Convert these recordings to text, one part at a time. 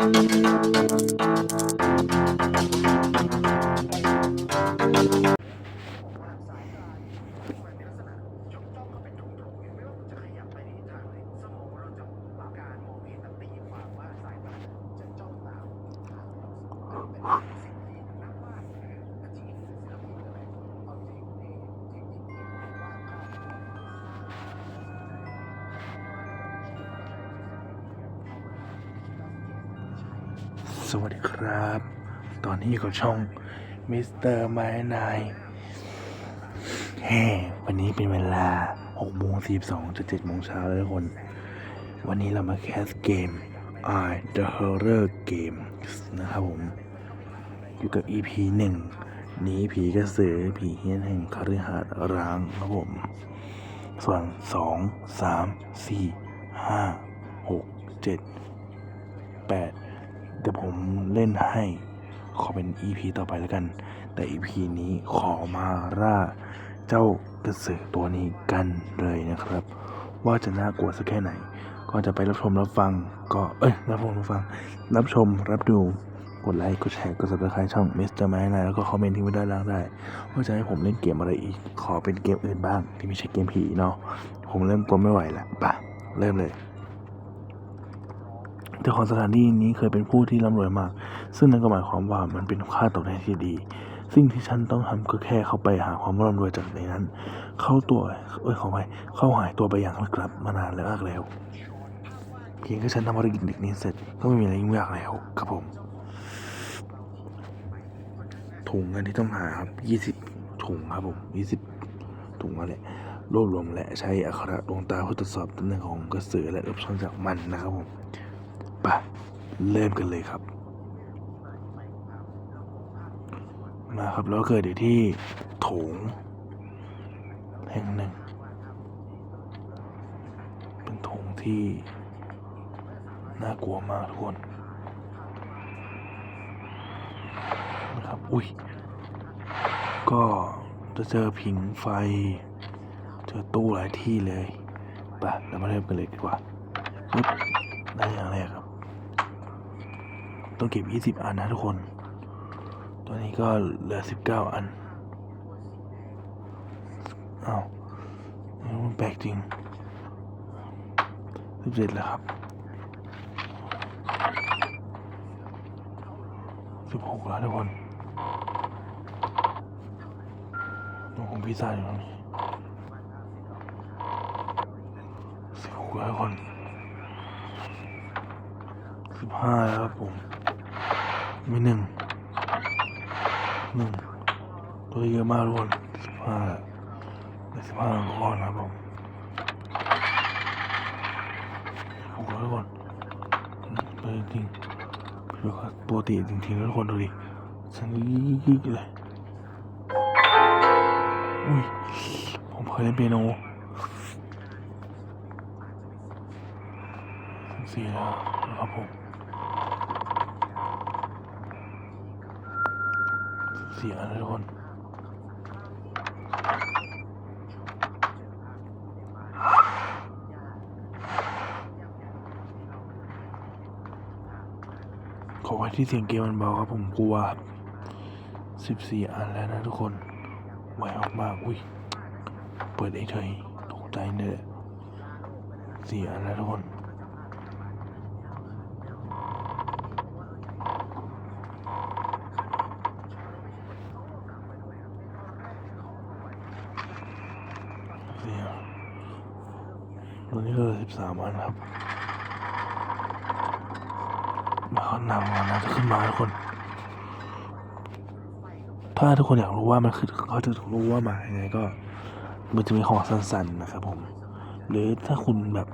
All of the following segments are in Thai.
ส อนนี้กับช่องมิสเตอร์ไม้นายแฮ่วันนี้เป็นเวลา6โมง42จะ7โมงเช้าแล้วทุกคน วันนี้เรามาแคสเกม I The Horror Games นะครับผม อยู่กับ EP 1หนีผีกระสือผีเฮี้ยนแห่งคฤหาสน์ร้างครับผม ส่วน 2 3 4 5 6 7 8เดี๋ยวผมเล่นให้ ขอเป็น EP ต่อไปแล้วกัน แต่ EP นี้ขอมาร่าเจ้ากระสือตัวนี้กันเลยนะครับ ว่าจะน่ากลัวสักแค่ไหน ก็จะไปรับชมรับฟัง ก็เอ้ยรับชมรับฟัง รับชมรับดูกดไลค์กดแชร์กด subscribe ช่อง Mr. m a n แล้วก็คอมเมนต์ทิ้งไว้ด้ล้างได้ว่าจะให้ผมเล่นเกมอะไรอีก ขอเป็นเกมอื่นบ้าง ที่ไม่ใช่เกมผีเนาะผมเริ่มกลัวไม่ไหวแล้วปะเริ่มเลย เจ้าของสถานที่นี้เคยเป็นผู้ที่ร่ำรวยมาก ซึ่งนั่นก็หมายความว่ามันเป็นค่าตอบแทนที่ดี สิ่งที่ฉันต้องทำก็แค่เข้าไปหาความร่ำรวยจากในนั้น เข้าตัวเอ้ยขอไปเข้าหายตัวไปอย่างลึกลับมานานแล้วมากแล้ว เพียงแค่ฉันทำภารกิจเด็กนี้เสร็จก็ไม่มีอะไรยุ่งยากแล้วครับผมถุงเงินที่ต้องหาครับยี่สิบถุงครับผมยี่สิบถุงนั่นแหละรวบรวมและใช้อักขระดวงตาเพื่อตรวจสอบตำแหน่งของกระสือและรับช่องจากมันนะครับผม ไปเริ่มกันเลยครับ มาครับแล้วเกิดอยู่ที่โถงแห่งหนึ่ง เป็นโถงที่น่ากลัวมากทุกคนนะครับอุ้ยก็จะเจอผิงไฟ เจอตู้หลายที่เลยไปเรามาเริ่มกันเลยดีกว่าปึ๊บได้อย่างแรกครับ ต้องเก็บ20อันนะทุกคน ตัวนี้ก็เหลือ19อันอ้าวมันแปลกจริง17แล้วครับ16แล้วทุกคนตัวของพิซซ่าอยู่ตรงนี้16แล้วทุกคน15แล้วครับผม มีหนึ่งหนึ่งตัวเยอะมากทุกคนสิบห้าสิบห้าก้อนนะครับผมหกร้อยทุกคนไปจริงดูครับปกติจริงๆแล้วทุกคนดูดิฉันยิกๆเลยอุ้ยผมเคยเล่นเปียโนสี่แล้วครับผม เสียนะทุกคนขอไว้ที่เสียงเกมมันเบาครับผมกลัวสิบสี่อันแล้วนะทุกคนไหวออกมากอุ้ย เปิดเฉยๆตกใจเนี่ยสี่อันแล้วทุกคน เสียตัวนี้ก็สิบสามอันครับ มาเขานำมานะจะขึ้นมาทุกคน ถ้าทุกคนอยากรู้ว่ามันคือเขาจะรู้ว่ามายังไงก็ มันจะมีของสั้นๆนะครับผม หรือถ้าคุณแบบ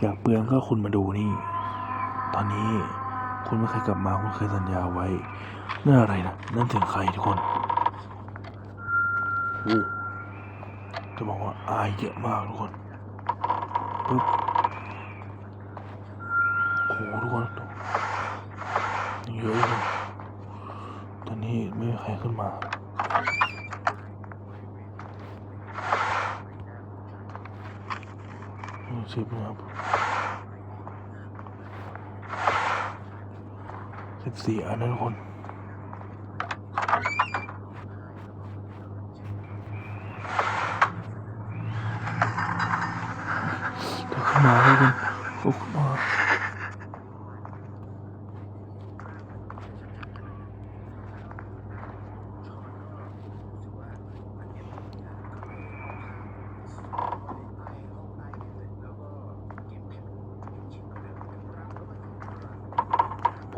อยากเปลืองก็คุณมาดูนี่ ตอนนี้คุณไม่เคยกลับมาคุณเคยสัญญาไว้นั่นอะไรนะนั่นถึงใครทุกคนโอ้ จะบอกว่าอายเยอะมากทุกคนปึ๊บโหทุกคนเยอะเลยตอนนี้ไม่มีใครขึ้นมาชิปนะครับสิบสี่อันนะทุกคนเดี๋ยวขึ้นมาแล้วกันโอ้ขึ้นมา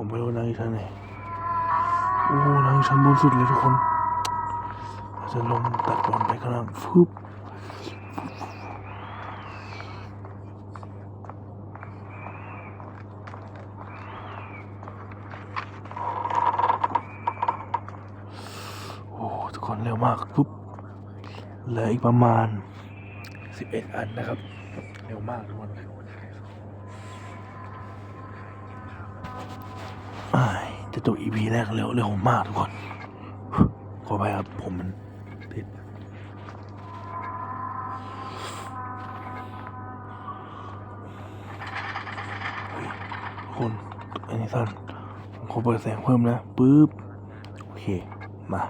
ผมไม่รู้นั่งอยู่ชั้นไหนโอ้นั่งอยู่ชั้นบนสุดเลยทุกคนอาจจะลงตัดบอลไปข้างล่างฟึบโอ้ทุกคนเร็วมากปุ๊บเหลืออีกประมาณ 11 อันนะครับ เร็วมากทุกคน อ้าย จะจบ EP แรกเร็วเร็วมากทุกคน ขอไปครับ ผมมันติดเฮ้ยทุกคนอันนี้สั้นผมขอเปิดแสงเพิ่มนะปึ๊บ โอเค มา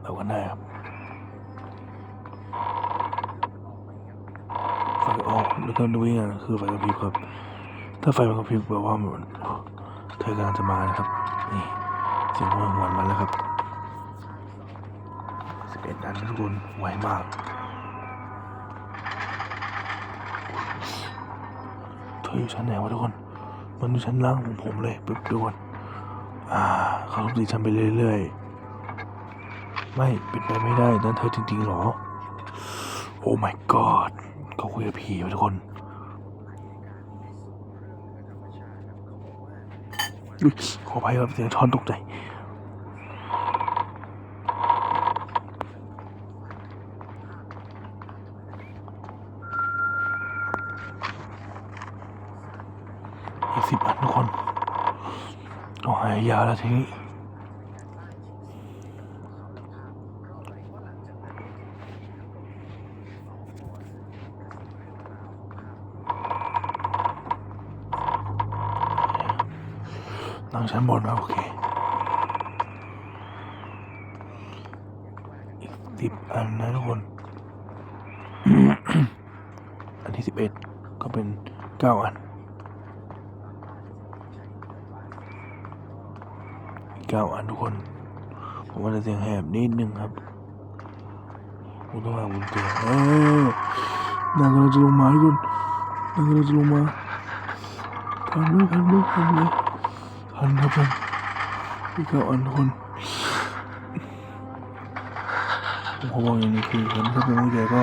เรากันได้ครับไฟออกแล้วก็ดูยังไงคือไฟกระพริบครับ ถ้าไฟมันกระพริบแปลว่ามันเธอกำลังจะมานะครับ สียงหัวหวนมาแล้วครับสิบเอ็ดอันทุกคนไวมากเธออยู่ชั้นไหนวะทุกคน มันอยู่ชั้นล่างของผมเลยปึ๊บดูก่อนอ่าเขาทุบตีฉันไปเรื่อยๆ ไม่เป็นไปไม่ได้นั่นเธอจริงๆหรอ โอ้ my god เขาคุยกับผีวะทุกคนขออภัยครับเสียงช้อนตกใจ อีกสิบอันทุกคน ต้องหายยาแล้วทีนี้นั่งชั้นบนนะโอเคอีกสิบอันนะทุกคน อันที่สิบเอ็ดก็เป็นเก้าอันอีก เก้าอันทุกคน ผมว่าจะเสียงแหบนิดนึงครับผมต้องหาบุญเตียงเออนางกำลังจะลงมาทุกคนนางกำลังจะลงมาทันไหมทันไหมทันไหมทันครับผมอีกเก้าอันทุกคนผมขอบอกอย่างนี้คือคนที่เป็นผู้ใหญ่ก็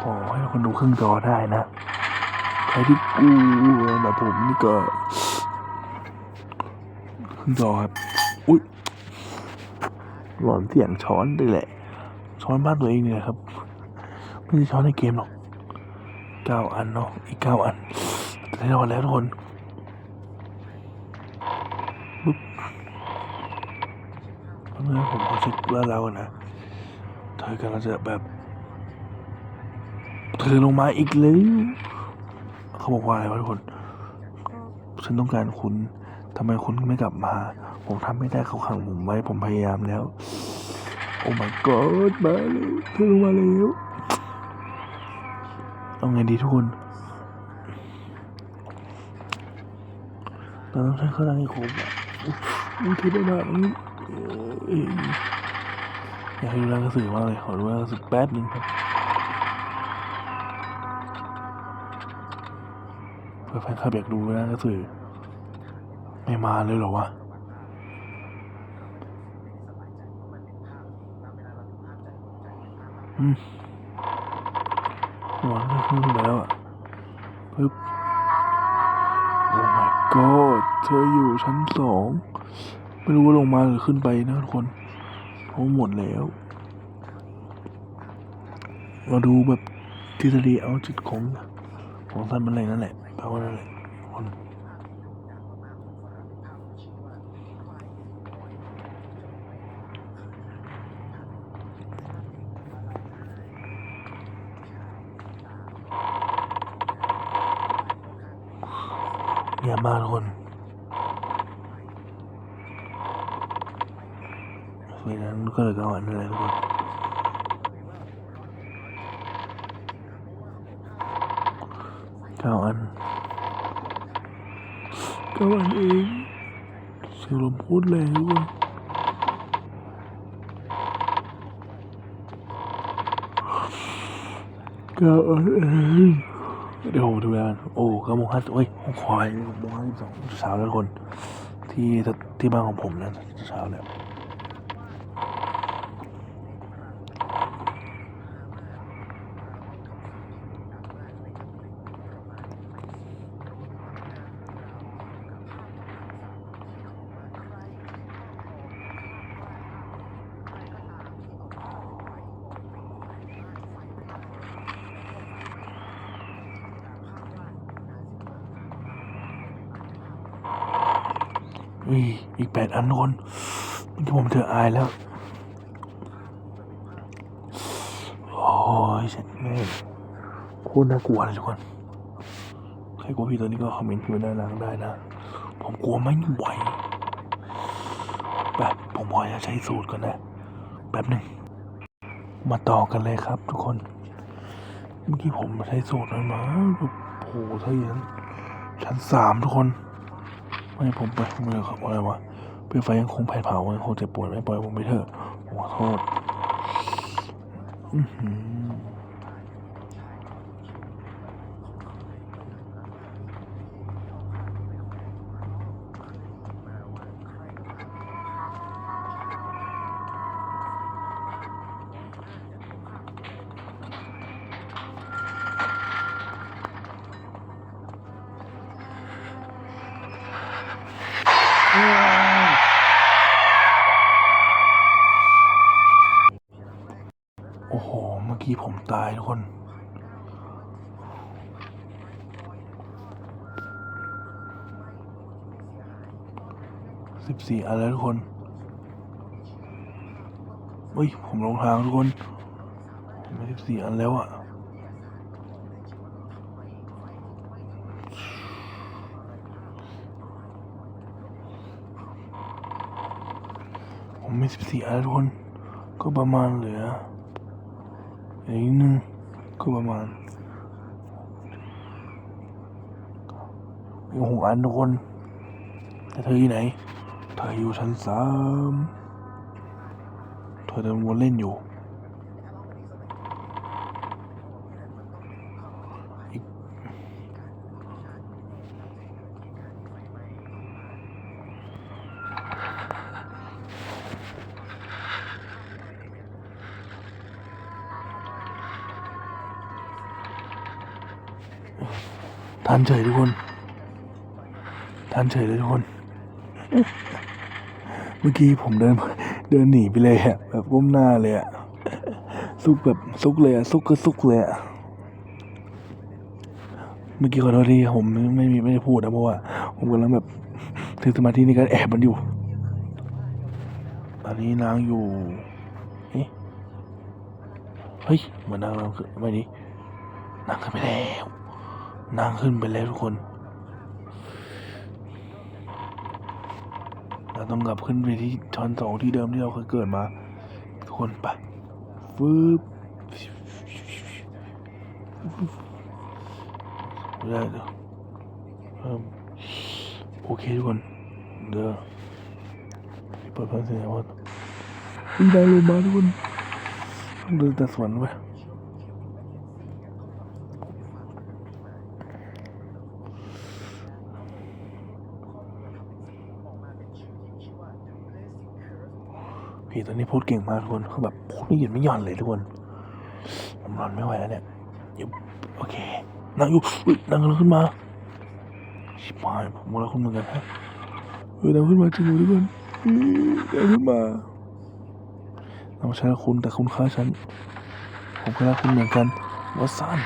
ขอให้คนดูครึ่งจอได้นะ ใครที่กูแบบผมนี่ก็ รอครับอุ้ยหลอนเสียงช้อนด้วยแหละ ช้อนบ้านตัวเองเนี่ยครับ ไม่ใช่ช้อนในเกมหรอกเก้าอันเนาะอีกเก้าอันได้รอดแล้วทุกคนปุ๊บเมื่อผมขอเช็คแล้วเราก่อนะเธอกำลังจะแบบ เธอลงมาอีกแล้วเขาบอกว่าอะไรวะทุกคน ฉันต้องการคุณ ทำไมคุณไม่กลับมา ผมทำไม่ได้เขาขังผมไว้ ผมพยายามแล้ว โอ้ my god มาแล้วเธอลงมาแล้วเอาไงดีทุกคนเราต้องใช้เครื่องให้ครบอะอุ้ยเธอได้มากนี่เอ้ยอยากให้ดูแลกระสือมากเลยขอดูแลกระสือแป๊บนึงครับเพื่อแฟนคลับอยากดูนะก็สื่อ ไม่มาเลยเหรอวะอืมหวานขึ้นไปแล้วอะปึ๊บโอ้ my god เธออยู่ชั้นสอง ไม่รู้ว่าลงมาหรือขึ้นไปนะทุกคนเพราะหมดแล้ว มาดูแบบทฤษฎีเอาจิตของของสั้นมันอะไรนั่นแหละแปลว่านั่นแหละคน ma luôn vì nó có được các bạn này luôn chào anh các bạn ý. Siêu lầm hút lè luôn chào anh นนั่นแหละทุเดี๋ยวผมดูแล้วกันโอ้เก้าโมงห้าสิบเอ้ยหกควายหกโมงห้าสิบสองเช้าแล้วทุกคน ที่ที่บ้านของผมนะเช้าแล้ว อุ้ยอีกแปดอันทุกคนเมื่อกี้ผมเจออายแล้ว โอ้ยเช็ดแม่โคตรน่ากลัวเลยทุกคน ใครกลัวพี่ตัวนี้ก็คอมเมนต์พิมพ์ด้านล่างได้นะ ผมกลัวไม่ไหวแบบผมพอจะใช้สูตรก่อนนะแป๊บหนึ่ง มาต่อกันเลยครับทุกคน เมื่อกี้ผมใช้สูตรนั้นมาแบบโอ้โหถ้าอย่างนั้นชั้นสามทุกคน ไม่ผมไปไม่เลยครับอะไรวะเปลวไฟยังคงแผดเผายังคงเจ็บปวดไม่ปล่อยผมไปเถอะผมขอโทษ ทุกคน สิบสี่อันแล้วทุกคนเฮ้ย ผมลงทางทุกคนผมสิบสี่อันแล้วอะผมมีสิบสี่อันทุกคน ก็ประมาณเหลือ อีกนิดนึงก็ประมาณอีกหกอันทุกคนแต่เธออยู่ไหน เธออยู่ชั้นสาม เธอเดินวนเล่นอยู่ ทันเฉยทุกคน ทันเฉยเลยทุกคน เมื่อกี้ผมเดินเดินหนีไปเลยอะแบบก้มหน้าเลยอะซุกแบบซุกเลยอะซุกก็ซุกเลยอะเมื่อกี้ขอโทษทีผมไม่ไม่มีไม่ได้พูดนะเพราะว่าผมกำลังแบบถึงสมาธิในการแอบมันอยู่ ตอนนี้นางอยู่เอ๊ะเฮ้ยเหมือนนางนางขึ้นไม่ดีนางขึ้นไปแล้ว นางขึ้นไปแล้วทุกคนเราต้องกลับขึ้นไปที่ชั้นสองที่เดิมที่เราเคยเกิดมา ทุกคนไปฟืบได้เดี๋ยวโอเคทุกคนเดี๋ยวเปิดฟังเสียงว่าได้ลงมาทุกคนต้องเดินแต่สวนไป ตอนนี้พูดเก่งมากทุกคนคือแบบพูดไม่หยุดไม่หย่อนเลยทุกคนผมนอนไม่ไหวแล้วเนี่ยเดี๋ยวโอเค นั่งอยู่นั่งขึ้นมาชิบหายผมว่าคุณเหมือนกันฮะเออนั่งขึ้นมาจริงทุกคนนั่งขึ้นมาเราใช้คุณแต่คุณค่าฉัน ผมก็รักคุณเหมือนกันว่าสั้น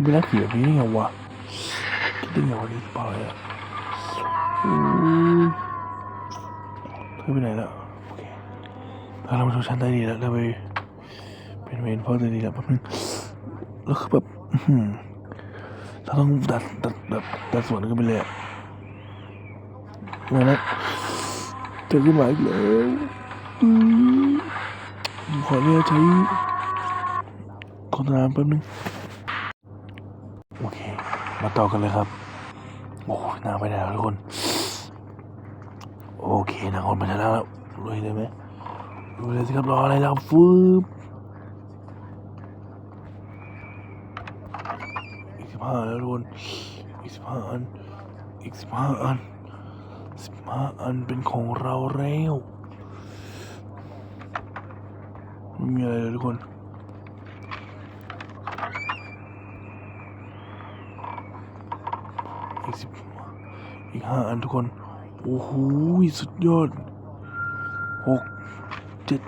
ไม่รักผีแบบนี้ไงวะคิดได้ไงวันนี้เปล่าเลยอะ เธอไปไหนแล้วโอเคเราเรามาดูชั้นใต้ดินแล้วเราไปเป็นเวรพ่อใต้ดินแล้วแป๊บนึงแล้วคือแบบอื้อหือเราต้องดัดดัดแบบดัดสวนกันไปเลยอะมาแล้วเธอขึ้นมาอีกแล้วผมขอเนี่ยใช้โฆษณาแป๊บนึงโอเค มาต่อกันเลยครับ โอ้ยหนาไปไหนแล้วทุกคน นะคนมาชนะแล้วลุยเลยไหมลุยเลยสิครับรออะไรแล้วฟืบอีกสิบห้าแล้วทุกคนอีกสิบห้าอันอีกสิบห้าอันสิบห้าอันเป็นของเราแล้วไม่มีอะไรเลยทุกคนอีกสิบอีกห้าอันทุกคน โอ้โหสุดยอดหกเจ็ด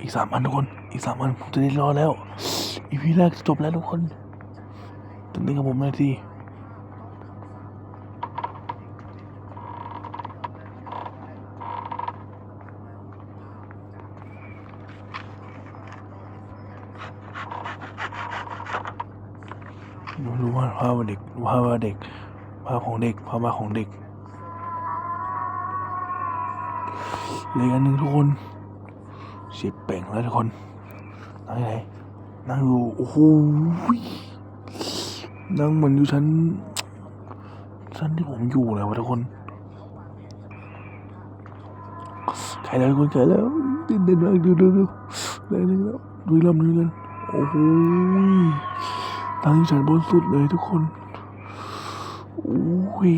อีกสามอันทุกคน อีกสามอันผมจะได้รอแล้ว อีพีแรกจะจบแล้วทุกคนตื่นเต้นกับผมหน่อยทีรู้รู้ว่าภาพว่าเด็ก ภาพว่าเด็ก ภาพของเด็กภาพมาของเด็กเลยอันหนึ่งทุกคนสิบเป่งแล้วทุกคนนั่งไหนนั่งอยู่โอ้โหนั่งเหมือนอยู่ชั้นชั้นที่ผมอยู่เลยวะทุกคนใครแล้วทุกคนใครแล้วตื่นเต้นมากดูดูดูแล้วนึงแล้วดูอีกรอบนึงกันโอ้โหนั่งอยู่ชั้นบนสุดเลยทุกคน อ้ย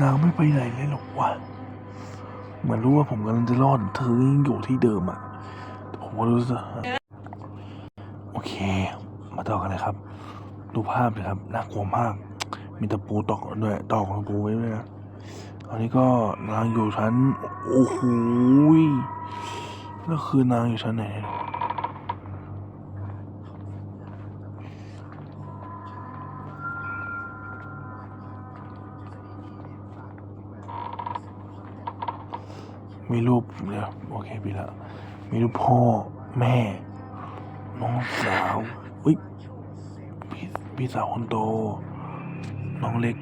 นางไม่ไปไหนเลยหรอกวะเหมือนรู้ว่าผมกำลังจะรอด เธอยังอยู่ที่เดิมอะ ผมก็รู้สึกโอเค มาต่อกันเลยครับ ดูภาพเลยครับ น่ากลัวมาก มีตะปูตอกด้วย ตอกตะปูไว้ด้วยนะ อันนี้ก็นางอยู่ชั้น โอ้โหแล้วคือนางอยู่ชั้นไหนมีรูปเดี๋ยวโอเคพี่ละมีรูปพ่อแม่ น้องสาวอุ้ยพี่พี่สาวคนโต น้องเล็ก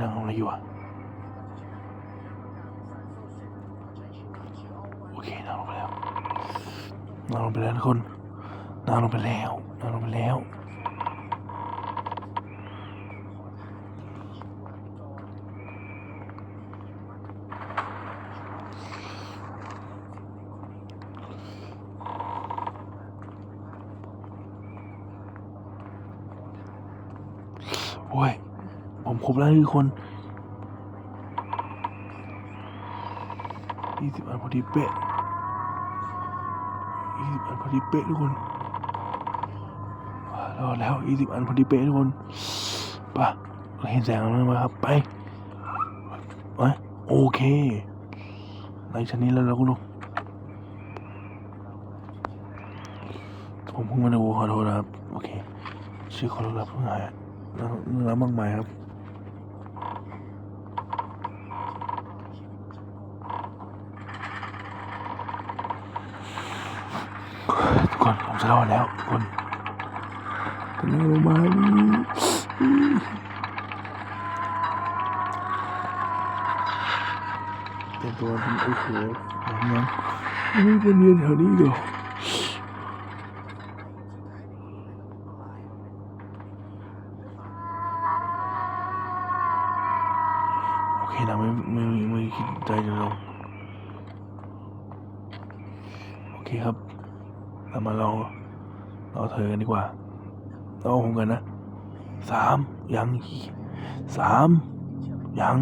ตอนนี้นางทำอะไรอยู่อะโอเคนางลงไปแล้วนานลงไปแล้วทุกคนนานลงไปแล้วนานลงไปแล้ว โอ้ย ผมคร บแล้วทุกคนยี่สิบอันพอดีเป๊ะยี่สิบอันพอดีเป๊ะทุกคนรอแล้วยี่สิบอันพอดีเป๊ะทุกคนไปะเห็นแสงแล้วไหมครับไปไปโอเคในชั้นนี้แล้วเราก็ลงผมเพิ่งมาดูขอโทษนะครับ โอเคชื่อขอโทษครับเพิ่งหายแล้วแล้วมากมายครับ ทุกคนผมจะรอดแล้วทุกคนกำลังลงมาเตรี ยมตัวเป็นโอ้โหผมยังไม่เป็นเรียนแถวนี้เหรอโอเคนะไม่ไม่ไม่ไม่คิดใจจะลงโอเคครับ เรามาลองเราเธอกันดีกว่าเราผมกันนะสามยังสามยัง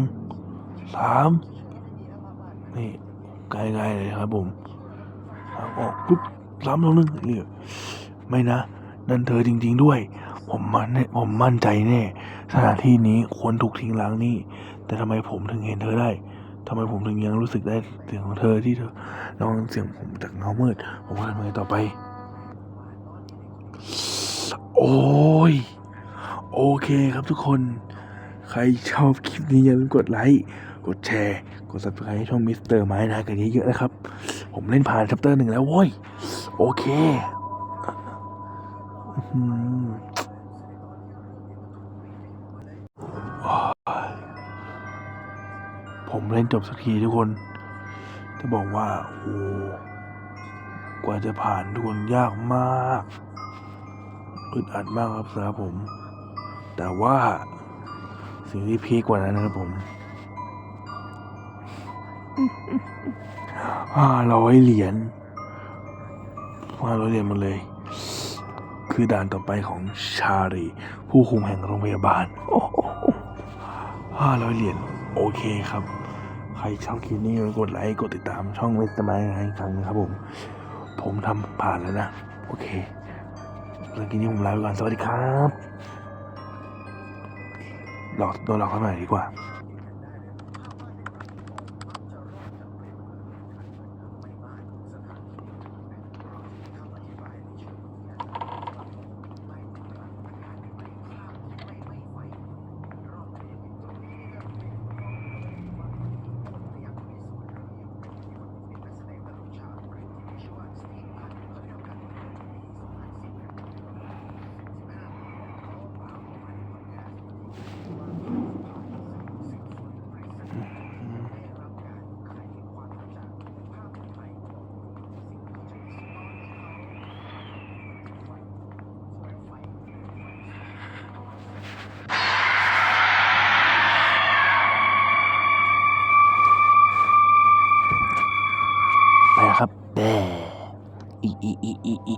สาม นี่ใกล้ๆเลยครับผมออกปุ๊บสามลงนึงเรียไม่นะ นั่นเธอจริง ๆด้วย ผมมันแน่ผมมั่นใจแน่ สถานที่นี้ควรถูกทิ้งล้างนี่ แต่ทำไมผมถึงเห็นเธอได้ทำไมผมถึงยังรู้สึกได้เสียงของเธอที่เธอลองเสียงผมจากเงามืด ผมว่าทำไงต่อไป โอ้ย โอเคครับทุกคน ใครชอบคลิปนี้อย่าลืมกดไลค์ กดแชร์ กด subscribe ให้ช่องมิสเตอร์ไม้นากันเยอะๆนะครับ ผมเล่นผ่านชัปเตอร์หนึ่งแล้วโว้ย โอเคอื้อหืออ้ายผมเล่นจบสักทีทุกคน จะบอกว่า โอ้กว่าจะผ่านทุกคนยากมากอึดอัดมากครับสำหรับผม แต่ว่าสิ่งที่พีคกว่านั้นนะครับผม ห้าร้อยเหรียญห้าร้อยเหรียญหมดเลย คือด่านต่อไปของชาลีผู้คุมแห่งโรงพยาบาลห้าร้อยเหรียญโอเคครับ ใครชอบคลิปนี้กดไลค์กดติดตามช่องเวสต์ไมาอีกครั้งนะครับผม ผมทำผ่านแล้วนะ โอเคเรื่องนี้ผมลาไปก่อนสวัสดีครับหลอกโดนหลอกเข้าหน่อยดีกว่า ไปแล้